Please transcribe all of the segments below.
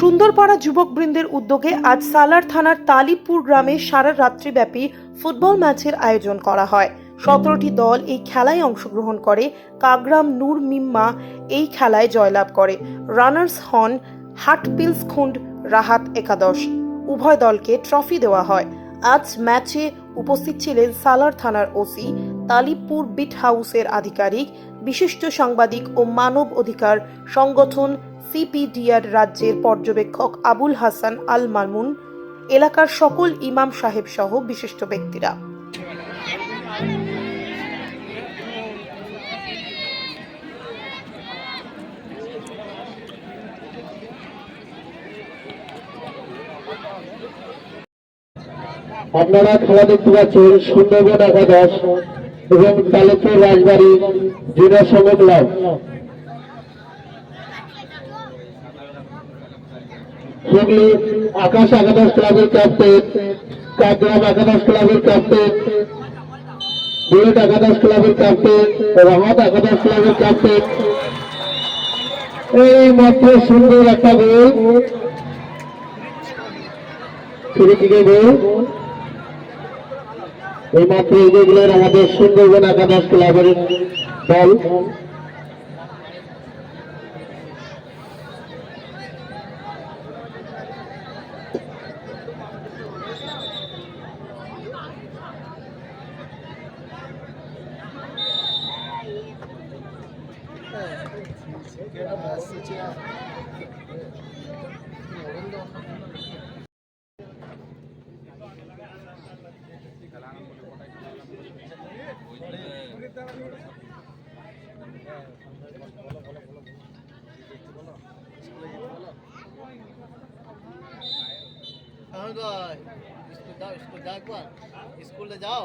সুন্দরপাড়া যুবকবৃন্দের উদ্যোগে আজ সালার থানার তালিপুর গ্রামে সারা রাত্রিব্যাপী ফুটবল ম্যাচের আয়োজন করা হয়। সতেরোটি দল এই খেলায় অংশগ্রহণ করে। কাগ্রাম নূর মিম্মা এই খেলায় জয়লাভ করে। রানার্স হন হাটপিলস খুন্ড রাহাত একাদশ। উভয় দলকে ট্রফি দেওয়া হয়। আজ ম্যাচে উপস্থিত ছিলেন সালার থানার ওসি, তালিপুর বিট হাউসের আধিকারিক, বিশিষ্ট সাংবাদিক ও মানব অধিকার সংগঠন সিপিডিআর রাজ্যের পর্যবেক্ষক আবুল হাসান আল মামুন, এলাকার সকল ইমাম সাহেব সহ বিশিষ্ট ব্যক্তিরা। আপনারা খেলা দেখতে পাচ্ছেন সুন্দরবন একাদশ এবং তালেপুর রাজবাড়ি জুনিয়র সংঘ হুগলি আকাশ একাদশ ক্লাবের ক্যাপ্টেন কাকগ্রাম একাদশ ক্লাবের ক্যাপ্টেন বুলেট একাদশ ক্লাবের ক্যাপ্টেন রহমত একাদশ ক্লাবের ক্যাপ্টেন এই মাত্র সুন্দর একটা গোল। ফিরে দিকে গোল? এই মাত্র এগিয়ে গেলেন আমাদের সুন্দরবন একাদশ ক্লাবের দল। স্কুল যাও স্কুল যাও একবার স্কুলে যাও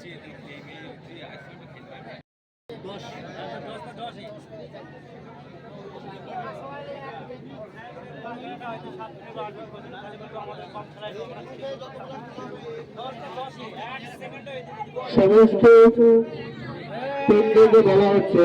जाओ সমস্ত টিমদেরকে বলা হচ্ছে